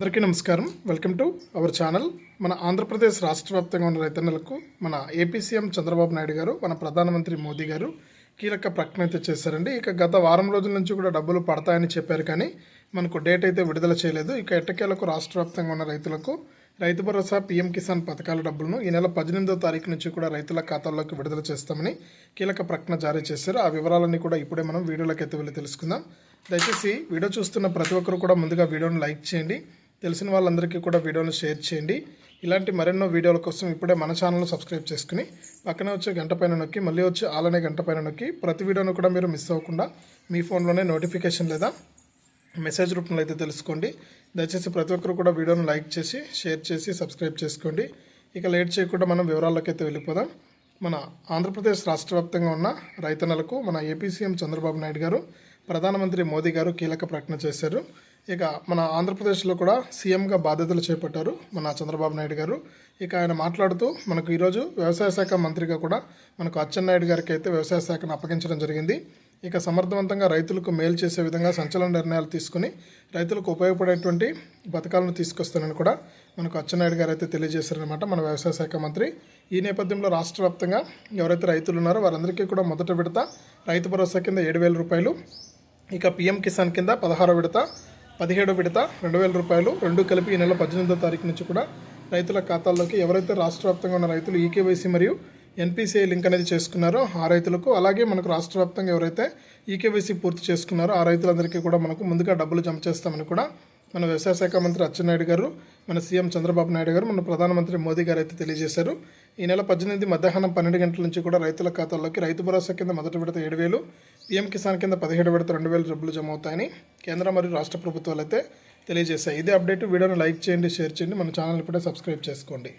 అందరికీ నమస్కారం. Welcome to our channel. మన ఆంధ్రప్రదేశ్ రాష్ట్ర వ్యాప్తంగా ఉన్న రైతన్నలకు మన ఏపీ సీఎం చంద్రబాబు నాయుడు గారు మన ప్రధానమంత్రి మోదీ గారు కీలక ప్రకటన అయితే చేశారండి. ఇక గత వారం రోజుల నుంచి కూడా డబ్బులు పడతాయని చెప్పారు కానీ మనకు డేట్ అయితే విడుదల చేయలేదు. ఇక ఎట్టకేలకు రాష్ట్ర వ్యాప్తంగా ఉన్న రైతులకు రైతు భరోసా పీఎం కిసాన్ పథకాల డబ్బులను ఈ నెల పద్దెనిమిదో తారీఖు నుంచి కూడా రైతుల ఖాతాల్లోకి విడుదల చేస్తామని కీలక ప్రకటన జారీ చేశారు. ఆ వివరాలన్నీ కూడా ఇప్పుడే మనం వీడియోలోకి అయితే వెళ్ళి తెలుసుకుందాం. దయచేసి వీడియో చూస్తున్న ప్రతి ఒక్కరు కూడా ముందుగా వీడియోను లైక్ చేయండి. తెలిసిన వాళ్ళందరికీ కూడా వీడియోని షేర్ చేయండి. ఇలాంటి మరెన్నో వీడియోల కోసం ఇప్పుడే మన ఛానల్ను సబ్స్క్రైబ్ చేసుకుని పక్కనే వచ్చే గంట పైన నొక్కి మళ్ళీ వచ్చి ఆలనే గంట పైన నొక్కి ప్రతి వీడియోను కూడా మీరు మిస్ అవ్వకుండా మీ ఫోన్లోనే నోటిఫికేషన్ లేదా మెసేజ్ రూపంలో అయితే తెలుసుకోండి. దయచేసి ప్రతి ఒక్కరు కూడా వీడియోను లైక్ చేసి షేర్ చేసి సబ్స్క్రైబ్ చేసుకోండి. ఇక లేట్ చేయకుండా మనం వివరాల్లోకి అయితే వెళ్ళిపోదాం. మన ఆంధ్రప్రదేశ్ రాష్ట్ర వ్యాప్తంగా ఉన్న రైతన్నలకు మన ఏపీ సీఎం చంద్రబాబు నాయుడు గారు ప్రధానమంత్రి మోదీ గారు కీలక ప్రకటన చేశారు. ఇక మన ఆంధ్రప్రదేశ్లో కూడా సీఎంగా బాధ్యతలు చేపట్టారు మన చంద్రబాబు నాయుడు గారు. ఇక ఆయన మాట్లాడుతూ మనకు ఈరోజు వ్యవసాయ శాఖ మంత్రిగా కూడా మనకు అచ్చెన్నాయుడు గారికి అయితే వ్యవసాయ శాఖను అప్పగించడం జరిగింది. ఇక సమర్థవంతంగా రైతులకు మేలు చేసే విధంగా సంచలన నిర్ణయాలు తీసుకుని రైతులకు ఉపయోగపడేటువంటి పథకాలను తీసుకొస్తానని కూడా మనకు అచ్చెన్నాయుడు గారు అయితే తెలియజేశారనమాట మన వ్యవసాయ శాఖ మంత్రి. ఈ నేపథ్యంలో రాష్ట్ర వ్యాప్తంగా ఎవరైతే రైతులు ఉన్నారో వారందరికీ కూడా మొదట విడత రైతు భరోసా కింద ఏడు వేల రూపాయలు ఇక పిఎం కిసాన్ కింద పదహారో విడత పదిహేడో విడత రెండు వేల రూపాయలు రెండు కలిపి ఈ నెల పద్దెనిమిదో తారీఖు నుంచి కూడా రైతుల ఖాతాల్లోకి ఎవరైతే రాష్ట్ర వ్యాప్తంగా ఉన్న రైతులు ఈకేవైసీ మరియు ఎన్పిసిఐ లింక్ అనేది చేసుకున్నారో ఆ రైతులకు అలాగే మనకు రాష్ట్ర వ్యాప్తంగా ఎవరైతే ఈకేవైసీ పూర్తి చేసుకున్నారో ఆ రైతులందరికీ కూడా మనకు ముందుగా డబ్బులు జమ చేస్తామని కూడా మన వ్యవసాయ శాఖ మంత్రి అచ్చెన్నాయుడు గారు మన సీఎం చంద్రబాబు నాయుడు గారు మన ప్రధానమంత్రి మోదీ గారు అయితే తెలియజేశారు. ఈ నెల పద్దెనిమిది మధ్యాహ్నం పన్నెండు గంటల నుంచి కూడా రైతుల ఖాతాల్లోకి రైతు భరోసా కింద మొదటి విడత ఏడు వేలు పీఎం కిసాన్ కింద పదిహేడు విడత రెండు వేలు డబ్బులు జమ అవుతాయని కేంద్ర మరియు రాష్ట్ర ప్రభుత్వాలు అయితే తెలియజేశాయి. ఇదే అప్డేట్. వీడియోను లైక్ చేయండి షేర్ చేయండి. మన ఛానల్ ఇప్పుడే సబ్స్క్రైబ్ చేసుకోండి.